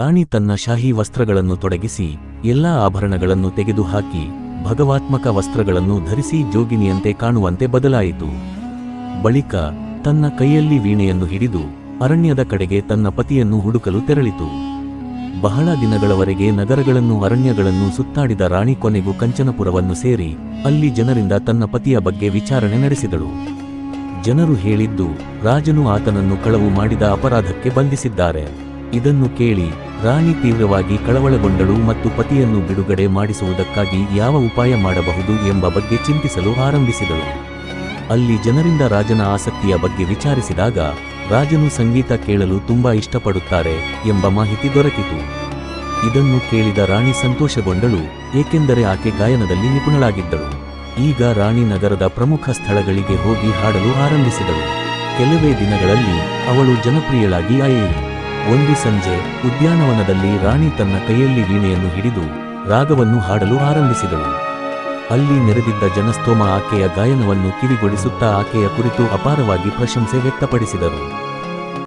ರಾಣಿ ತನ್ನ ಶಾಹಿ ವಸ್ತ್ರಗಳನ್ನು ತೊಡಗಿಸಿ, ಎಲ್ಲಾ ಆಭರಣಗಳನ್ನು ತೆಗೆದುಹಾಕಿ, ಭಗವಾತ್ಮಕ ವಸ್ತ್ರಗಳನ್ನು ಧರಿಸಿ ಜೋಗಿನಿಯಂತೆ ಕಾಣುವಂತೆ ಬದಲಾಯಿತು. ಬಳಿಕ ತನ್ನ ಕೈಯಲ್ಲಿ ವೀಣೆಯನ್ನು ಹಿಡಿದು ಅರಣ್ಯದ ಕಡೆಗೆ ತನ್ನ ಪತಿಯನ್ನು ಹುಡುಕಲು ತೆರಳಿತು. ಬಹಳ ದಿನಗಳವರೆಗೆ ನಗರಗಳನ್ನು ಅರಣ್ಯಗಳನ್ನು ಸುತ್ತಾಡಿದ ರಾಣಿ ಕೊನೆಗೂ ಕಂಚನಪುರವನ್ನು ಸೇರಿ ಅಲ್ಲಿ ಜನರಿಂದ ತನ್ನ ಪತಿಯ ಬಗ್ಗೆ ವಿಚಾರಣೆ ನಡೆಸಿದಳು. ಜನರು ಹೇಳಿದ್ದು, ರಾಜನು ಆತನನ್ನು ಕಳವು ಮಾಡಿದ ಅಪರಾಧಕ್ಕೆ ಬಂಧಿಸಿದ್ದಾರೆ. ಇದನ್ನು ಕೇಳಿ ರಾಣಿ ತೀವ್ರವಾಗಿ ಕಳವಳಗೊಂಡಳು ಮತ್ತು ಪತಿಯನ್ನು ಬಿಡುಗಡೆ ಮಾಡಿಸುವುದಕ್ಕಾಗಿ ಯಾವ ಉಪಾಯ ಮಾಡಬಹುದು ಎಂಬ ಬಗ್ಗೆ ಚಿಂತಿಸಲು ಆರಂಭಿಸಿದಳು. ಅಲ್ಲಿ ಜನರಿಂದ ರಾಜನ ಆಸಕ್ತಿಯ ಬಗ್ಗೆ ವಿಚಾರಿಸಿದಾಗ, ರಾಜನು ಸಂಗೀತ ಕೇಳಲು ತುಂಬಾ ಇಷ್ಟಪಡುತ್ತಾರೆ ಎಂಬ ಮಾಹಿತಿ ದೊರಕಿತು. ಇದನ್ನು ಕೇಳಿದ ರಾಣಿ ಸಂತೋಷಗೊಂಡಳು, ಏಕೆಂದರೆ ಆಕೆ ಗಾಯನದಲ್ಲಿ ನಿಪುಣಳಾಗಿದ್ದಳು. ಈಗ ರಾಣಿ ನಗರದ ಪ್ರಮುಖ ಸ್ಥಳಗಳಿಗೆ ಹೋಗಿ ಹಾಡಲು ಆರಂಭಿಸಿದಳು. ಕೆಲವೇ ದಿನಗಳಲ್ಲಿ ಅವಳು ಜನಪ್ರಿಯಳಾಗಿ ಆಯಿತು ಒಂದು ಸಂಜೆ ಉದ್ಯಾನವನದಲ್ಲಿ ರಾಣಿ ತನ್ನ ಕೈಯಲ್ಲಿ ವೀಣೆಯನ್ನು ಹಿಡಿದು ರಾಗವನ್ನು ಹಾಡಲು ಆರಂಭಿಸಿದಳು. ಅಲ್ಲಿ ನೆರೆದಿದ್ದ ಜನಸ್ತೋಮ ಆಕೆಯ ಗಾಯನವನ್ನು ಕಿವಿಗೊಳಿಸುತ್ತಾ ಆಕೆಯ ಕುರಿತು ಅಪಾರವಾಗಿ ಪ್ರಶಂಸೆ ವ್ಯಕ್ತಪಡಿಸಿದರು.